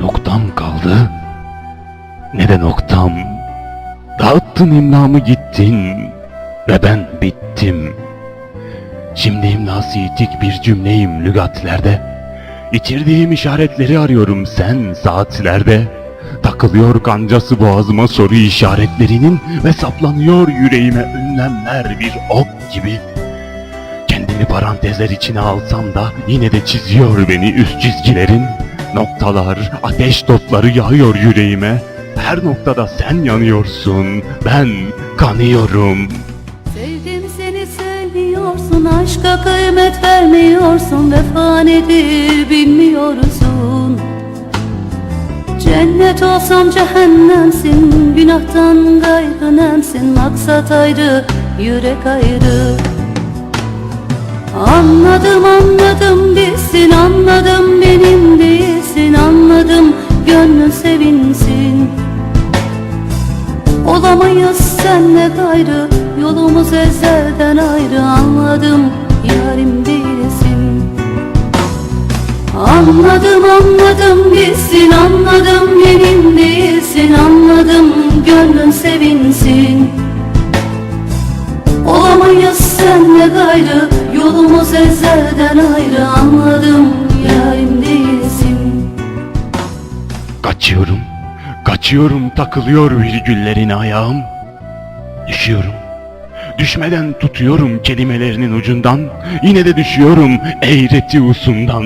noktam kaldı ne de noktam. Dağıttın imlamı gittin ve ben bittim. Şimdi imlası yitik bir cümleyim lügatlerde. İçirdiğim işaretleri arıyorum sen saatlerde. Takılıyor kancası boğazıma soru işaretlerinin ve saplanıyor yüreğime önlemler bir ok gibi. Kendimi parantezler içine alsam da yine de çiziyor beni üst çizgilerin. Noktalar, ateş topları yağıyor yüreğime. Her noktada sen yanıyorsun, ben kanıyorum. Sevdim seni sevmiyorsun Aşka kıymet vermiyorsun Vefa nedir bilmiyorsun Cennet olsam cehennemsin Günahtan gayrı nemsin Maksat ayrı, yürek ayrı Anladım anladım bilsin Olamayız senle gayrı Yolumuz ezelden ayrı. Anladım yarim değilsin. Anladım anladım bilsin Anladım benim değilsin. Anladım gönlün sevinsin. Olamayız senle gayrı Yolumuz ezelden ayrı. Anladım yarim değilsin. Kaçıyorum, kaçıyorum takılıyor virgüllerine ayağım. Düşüyorum, düşmeden tutuyorum kelimelerinin ucundan. Yine de düşüyorum eğreti usundan.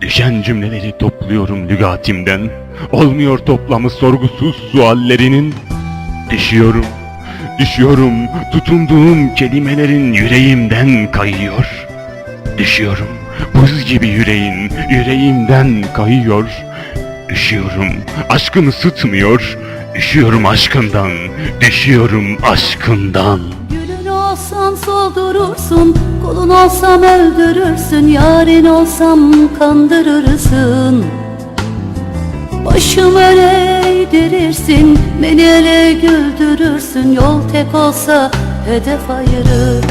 Düşen cümleleri topluyorum lügatimden. Olmuyor toplamı sorgusuz suallerinin. Düşüyorum, düşüyorum tutunduğum kelimelerin yüreğimden kayıyor. Düşüyorum, buz gibi yüreğin yüreğimden kayıyor. Düşüyorum, aşkın ısıtmıyor. Düşüyorum aşkından, düşüyorum aşkından. Gülün olsam soldurursun Kulun olsam öldürürsün Yarın olsam kandırırsın Başım öne eğdirirsin Beni ele güldürürsün Yol tek olsa hedef ayırır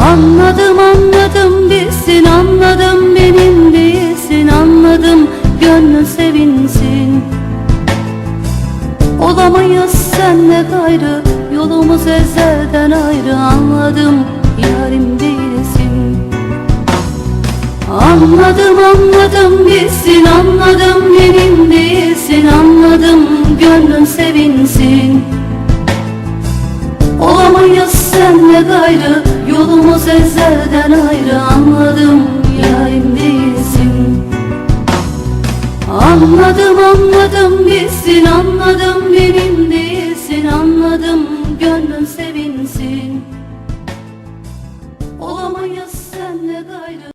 Anladım anladım bilsin Anladım Olamayız senle gayrı Yolumuz ezelden ayrı. Anladım yarim değilsin. Anladım anladım bilsin Anladım benim değilsin. Anladım gönlün sevinsin. Olamayız senle gayrı Yolumuz ezelden ayrı Anladım anladım bilsin anladım benim değilsin. Anladım gönlün sevinsin. Olamayız senle gayrı